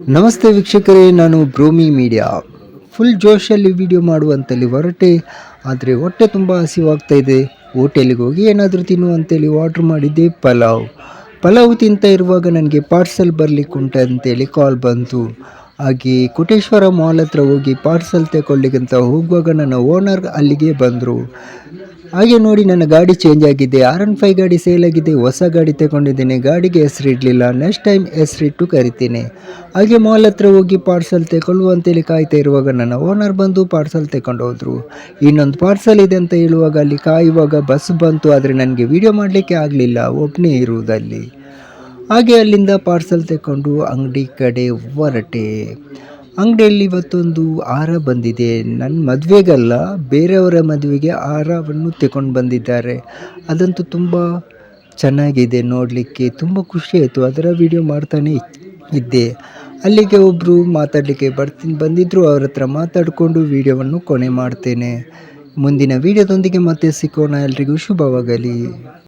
ನಮಸ್ತೆ ವೀಕ್ಷಕರೇ, ನಾನು ಬ್ರೋಮಿ ಮೀಡಿಯಾ. ಫುಲ್ ಜೋಶಲ್ಲಿ ವಿಡಿಯೋ ಮಾಡುವಂತಲ್ಲಿ ಹೊರಟೆ, ಆದರೆ ಹೊಟ್ಟೆ ತುಂಬ ಹಸಿವಾಗ್ತಾ ಇದೆ. ಹೋಟೆಲಿಗೆ ಹೋಗಿ ಏನಾದರೂ ತಿನ್ನು ಅಂತೇಳಿ ಆರ್ಡ್ರ್ ಮಾಡಿದ್ದೆ, ಪಲಾವ್. ಪಲಾವ್ ತಿಂತ ಇರುವಾಗ ನನಗೆ ಪಾರ್ಸೆಲ್ ಬರಲಿಕ್ಕೆ ಅಂತೇಳಿ ಕಾಲ್ ಬಂತು. ಹಾಗೆ ಕೋಟೇಶ್ವರ ಮಾಲ್ ಹತ್ರ ಹೋಗಿ ಪಾರ್ಸಲ್ ತಗೊಳ್ಳಿಗಂತ ಹೋಗುವಾಗ ನನ್ನ ಓನರ್ ಅಲ್ಲಿಗೆ ಬಂದರು. ಹಾಗೆ ನೋಡಿ ನನ್ನ ಗಾಡಿ ಚೇಂಜ್ ಆಗಿದೆ. ಆರ್ ಎನ್ ಫೈವ್ ಗಾಡಿ ಸೇಲ್ ಆಗಿದೆ. ಹೊಸ ಗಾಡಿ ತಗೊಂಡಿದ್ದೇನೆ. ಗಾಡಿಗೆ ಹೆಸರಿಡಲಿಲ್ಲ ನೆಕ್ಸ್ಟ್ ಟೈಮ್ ಹೆಸರಿಟ್ಟು ಕರಿತೀನಿ. ಹಾಗೆ ಮಾಲ್ ಹತ್ರ ಹೋಗಿ ಪಾರ್ಸಲ್ ತಗೊಳ್ಳುವ ಅಂತೇಳಿ ಕಾಯ್ತಾ ಇರುವಾಗ ನನ್ನ ಓನರ್ ಬಂದು ಪಾರ್ಸಲ್ ತಗೊಂಡು ಹೋದರು. ಇನ್ನೊಂದು ಪಾರ್ಸಲ್ ಇದೆ ಅಂತ ಹೇಳುವಾಗ ಅಲ್ಲಿ ಕಾಯುವಾಗ ಬಸ್ ಬಂತು. ಆದರೆ ನನಗೆ ವಿಡಿಯೋ ಮಾಡಲಿಕ್ಕೆ ಆಗಲಿಲ್ಲ. ಒಬ್ಬನೇ ಇರುವುದಲ್ಲಿ. ಹಾಗೆ ಅಲ್ಲಿಂದ ಪಾರ್ಸಲ್ ತಕೊಂಡು ಅಂಗಡಿ ಕಡೆ ಹೊರಟೆ. ಅಂಗಡಿಯಲ್ಲಿ ಇವತ್ತೊಂದು ಹಾರ ಬಂದಿದೆ. ನನ್ನ ಮದುವೆಗಲ್ಲ, ಬೇರೆಯವರ ಮದುವೆಗೆ ಹಾರವನ್ನು ತಗೊಂಡು ಬಂದಿದ್ದಾರೆ. ಅದಂತೂ ತುಂಬ ಚೆನ್ನಾಗಿದೆ ನೋಡಲಿಕ್ಕೆ. ತುಂಬ ಖುಷಿ ಆಯಿತು. ಅದರ ವಿಡಿಯೋ ಮಾಡ್ತಾನೆ ಇದ್ದೆ. ಅಲ್ಲಿಗೆ ಒಬ್ಬರು ಮಾತಾಡಲಿಕ್ಕೆ ಬರ್ತೀನಿ ಬಂದಿದ್ದರು ಅವ್ರ ಹತ್ರ ಮಾತಾಡಿಕೊಂಡು ವಿಡಿಯೋವನ್ನು ಕೊನೆ ಮಾಡ್ತೇನೆ. ಮುಂದಿನ ವಿಡಿಯೋದೊಂದಿಗೆ ಮತ್ತೆ ಸಿಕ್ಕೋಣ ಎಲ್ರಿಗೂ ಶುಭವಾಗಲಿ.